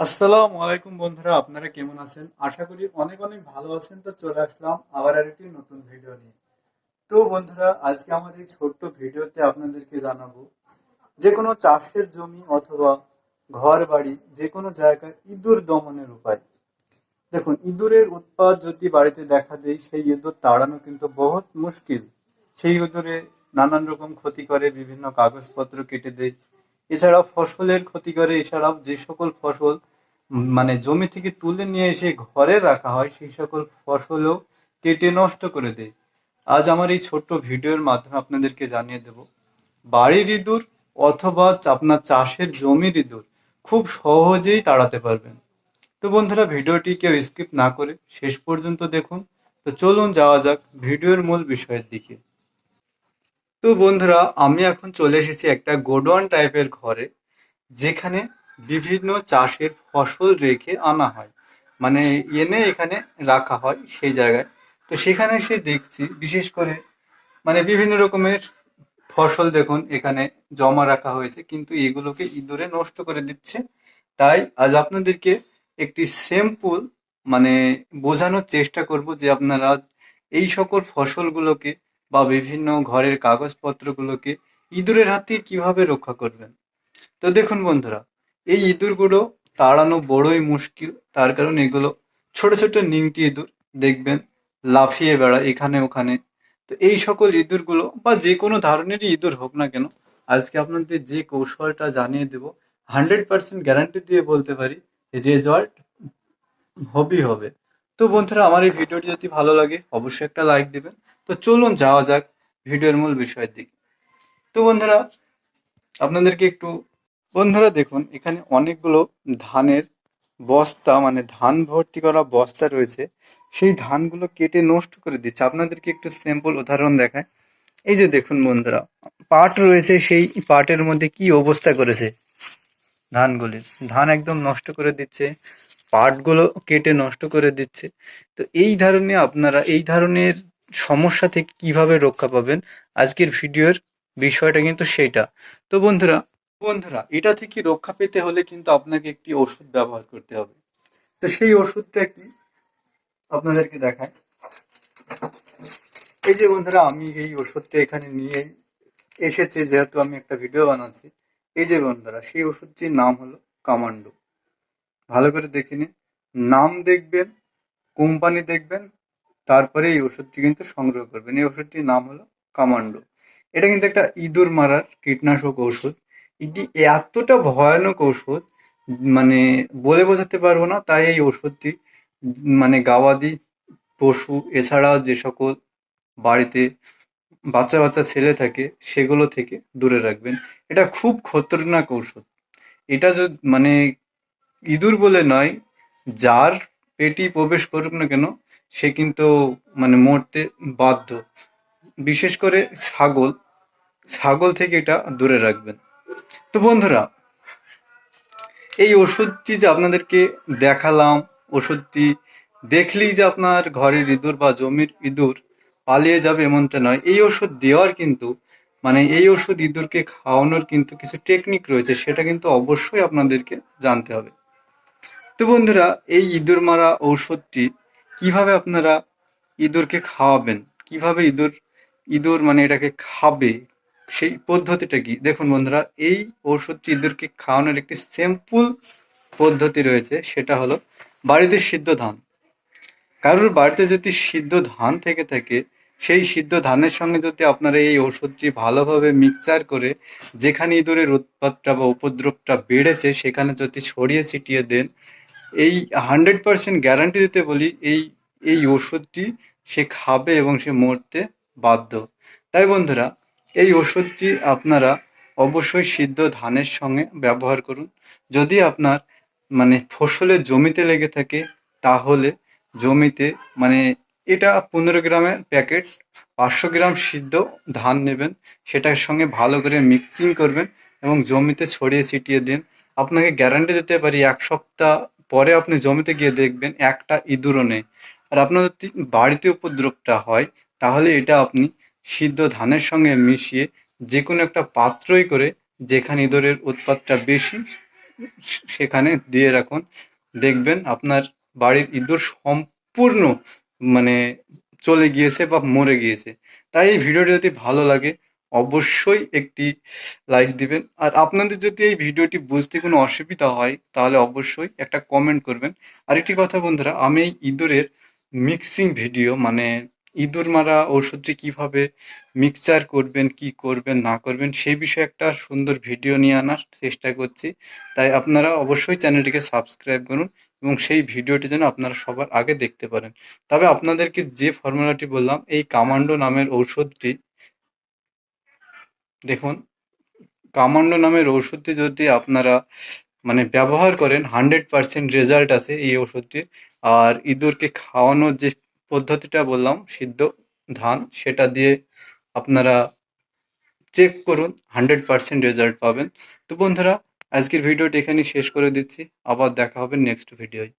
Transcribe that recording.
আসসালামু আলাইকুম বন্ধুরা, আপনারা কেমন আছেন? আশা করি অনেক অনেক ভালো আছেন। তো চলে আসলাম আবার আর একটি নতুন ভিডিও নিয়ে। তো বন্ধুরা, আজকে আমার এই ছোট্ট ভিডিওতে আপনাদেরকে জানাব, যে কোনো চাষের জমি অথবা ঘর বাড়ি যে কোনো জায়গায় ইঁদুর দমনের উপায়। দেখুন, ইঁদুরের উৎপাত যদি বাড়িতে দেখা দেয়, সেই ইঁদুর তাড়ানো কিন্তু বহুত মুশকিল। সেই ইঁদুরে নানান রকম ক্ষতি করে, বিভিন্ন কাগজপত্র কেটে দেয় এছাড়াও ফসলের ক্ষতি করে, এছাড়াও যে সকল ফসল মানে জমি থেকে তুলে নিয়ে এসে ঘরে রাখা হয়, সেই সকল ফসলও কেটে নষ্ট করে দেয়। আজ আমার এই ছোট্ট ভিডিওর মাধ্যমে আপনাদেরকে জানিয়ে দেব বাড়ির ইঁদুর অথবা আপনার চাষের জমির ইঁদুর খুব সহজেই তাড়াতে পারবেন। তো বন্ধুরা, ভিডিওটি কেউ স্কিপ না করে শেষ পর্যন্ত দেখুন। তো চলুন যাওয়া যাক ভিডিওর মূল বিষয়ের দিকে। তো বন্ধুরা, আমি এখন চলে এসেছি একটা গোডাউন টাইপের ঘরে, যেখানে বিভিন্ন চাষের ফসল রেখে আনা হয়। মানে এনে এখানে রাখা হয় সেই জায়গায়। তো সেখানে এসে দেখছি, বিশেষ করে মানে বিভিন্ন রকমের ফসল দেখুন, এখানে জমা রাখা হয়েছে, কিন্তু এগুলোকে ইঁদুরে নষ্ট করে দিচ্ছে। তাই আজ আপনাদেরকে একটি স্যাম্পল মানে বোঝানোর চেষ্টা করব যে আপনারা এই সকল ফসলগুলোকে বা বিভিন্ন ঘরের কাগজপত্রগুলোকে ইঁদুরের হাত থেকে কীভাবে রক্ষা করবেন? তো দেখুন বন্ধুরা, এই ইঁদুরগুলো তাড়ানো বড়ই মুশকিল। তার কারণ এগুলো ছোট ছোট নিংটি ইঁদুর, দেখবেন লাফিয়ে বেড়ায় এখানে ওখানে। তো এই সকল ইঁদুরগুলো বা যে কোনো ধরনেরই ইঁদুর হোক না কেন, আজকে আপনাদের যে কৌশলটা জানিয়ে দেব, হান্ড্রেড পার্সেন্ট গ্যারান্টি দিয়ে বলতে পারি, রেজাল্ট হবেই হবে। তো বন্ধুরা, আমার এই ভিডিওটি যদি ভালো লাগে, অবশ্যই একটা লাইক দিবেন। তো চলুন যাওয়া যাক ভিডিওর মূল বিষয়ের দিকে। তো বন্ধুরা, আপনাদেরকে একটু, বন্ধুরা দেখুন, এখানে অনেকগুলো ধানের বস্তা মানে ধান ভর্তি করা বস্তা রয়েছে। সেই ধানগুলো কেটে নষ্ট করে দিচ্ছে। আপনাদেরকে একটু সিম্পল উদাহরণ দেখায় এই যে দেখুন বন্ধুরা, পাট রয়েছে, সেই পাটের মধ্যে কি অবস্থা করেছে? ধানগুলির ধান একদম নষ্ট করে দিচ্ছে, পাটগুলো কেটে নষ্ট করে দিচ্ছে। তো এই ধরনের, আপনারা এই ধরনের সমস্যা থেকে কীভাবে রক্ষা পাবেন? আজকের ভিডিওর বিষয়টা কিন্তু সেইটা তো বন্ধুরা বন্ধুরা, এটা থেকে রক্ষা পেতে হলে কিন্তু আপনাকে একটি ওষুধ ব্যবহার করতে হবে। তো সেই ওষুধটা কি? আপনাদেরকে দেখায় এই যে বন্ধুরা, আমি এই ওষুধটা এখানে নিয়ে এসেছি, যেহেতু আমি একটা ভিডিও বানাচ্ছি। এই যে বন্ধুরা, সেই ওষুধটির নাম হলো কামান্ডো। ভালো করে দেখে নিন। নাম দেখবেন, কোম্পানি দেখবেন তারপরে এই ওষুধটি কিন্তু সংগ্রহ করবেন। এই ওষুধটির নাম হলো কামান্ডো। এটা কিন্তু একটা ইঁদুর মারার কীটনাশক ওষুধ এটি এতটা ভয়ানক ওষুধ মানে বলে বোঝাতে পারব না, তাই এই ওষুধটি মানে গাওয়াদি পশু, এছাড়াও যে সকল বাড়িতে বাচ্চা বাচ্চা ছেলে থাকে, সেগুলো থেকে দূরে রাখবেন। এটা খুব খতরনাক ওষুধ এটা যদি মানে ইঁদুর বলে নয়, যার পেটি প্রবেশ করুক না কেন সে কিন্তু মানে মরতে বাধ্য। বিশেষ করে ছাগল ছাগল থেকে এটা দূরে রাখবেন। তো বন্ধুরা, এই ওষুধটি যে আপনাদেরকে দেখালাম, ওষুধটি দেখলেই যে আপনার ঘরের ইঁদুর বা জমির ইঁদুর পালিয়ে যাবে এমনটা নয়। এই ওষুধ দেওয়ার কিন্তু মানে এই ওষুধ ইঁদুরকে খাওয়ানোর কিন্তু কিছু টেকনিক রয়েছে, সেটা কিন্তু অবশ্যই আপনাদেরকে জানতে হবে। তো বন্ধুরা, এই ইঁদুর মারা ঔষধটি কীভাবে আপনারা ইঁদুরকে খাওয়াবেন? কীভাবে ইঁদুর ইঁদুর মানে এটাকে খাবে? সেই পদ্ধতিটা কি? দেখুন বন্ধুরা, এই ঔষধটি ইঁদুরকে খাওয়ানোর একটি সিম্পল পদ্ধতি রয়েছে, সেটা হলো বাড়িতে সিদ্ধ ধান। কারোর বাড়িতে যদি সিদ্ধ ধান থেকে থাকে, সেই সিদ্ধ ধানের সঙ্গে যদি আপনারা এই ওষুধটি ভালোভাবে মিক্সচার করে, যেখানে ইঁদুরের উৎপাতটা বা উপদ্রবটা বেড়েছে, সেখানে যদি ছড়িয়ে ছিটিয়ে দেন এই হান্ড্রেড পার্সেন্ট গ্যারান্টি দিতে বলি, এই এই ওষুধটি সে খাবে এবং সে মরতে বাধ্য। তাই বন্ধুরা, এই ওষুধটি আপনারা অবশ্যই সিদ্ধ ধানের সঙ্গে ব্যবহার করুন। যদি আপনার মানে ফসলের জমিতে লেগে থাকে, তাহলে জমিতে মানে এটা পনেরো গ্রামের প্যাকেট, পাঁচশো গ্রাম সিদ্ধ ধান নেবেন, সেটার সঙ্গে ভালো করে মিক্সিং করবেন এবং জমিতে ছড়িয়ে ছিটিয়ে দিন। আপনাকে গ্যারান্টি দিতে পারি এক সপ্তাহ পরে আপনি জমিতে গিয়ে দেখবেন একটা ইঁদুরও নেই। আর আপনার যদি বাড়িতে উপদ্রবটা হয়, তাহলে এটা আপনি সিদ্ধ ধানের সঙ্গে মিশিয়ে যে কোনো একটা পাত্রই করে যেখানে ইঁদুরের উৎপাতটা বেশি, সেখানে দিয়ে রাখুন। দেখবেন আপনার বাড়ির ইঁদুর সম্পূর্ণ মানে চলে গিয়েছে বা মরে গিয়েছে। তাই এই ভিডিওটি যদি ভালো লাগে অবশ্যই একটি লাইক দিবেন। আর আপনাদের যদি এই ভিডিওটি বুঝতে কোনো অসুবিধা হয়, তাহলে অবশ্যই একটা কমেন্ট করবেন। আরেকটি কথা বন্ধুরা, আমি ইঁদুরের মিক্সিং ভিডিও মানে ইঁদুর মারা ওষুধটি কীভাবে মিক্সচার করবেন, কি করবেন, না করবেন সেই বিষয়ে একটা সুন্দর ভিডিও নিয়ে আনার চেষ্টা করছি। তাই আপনারা অবশ্যই চ্যানেলটিকে সাবস্ক্রাইব করুন এবং সেই ভিডিওটি যেন আপনারা সবার আগে দেখতে পারেন। তবে আপনাদেরকে যে ফর্মুলাটি বললাম, এই কামান্ডো নামের ঔষধটি দেখুন, কামান্ডো নামের ওষুধটি যদি আপনারা মানে ব্যবহার করেন, হান্ড্রেড পার্সেন্ট রেজাল্ট আছে এই ওষুধটির আর ইঁদুরকে খাওয়ানোর যে পদ্ধতিটা বললাম, সিদ্ধ ধান, সেটা দিয়ে আপনারা চেক করুন, হান্ড্রেড পার্সেন্ট রেজাল্ট পাবেন। তো বন্ধুরা, আজকের ভিডিওটি এখানেই শেষ করে দিচ্ছি। আবার দেখা হবে নেক্সট ভিডিওয়।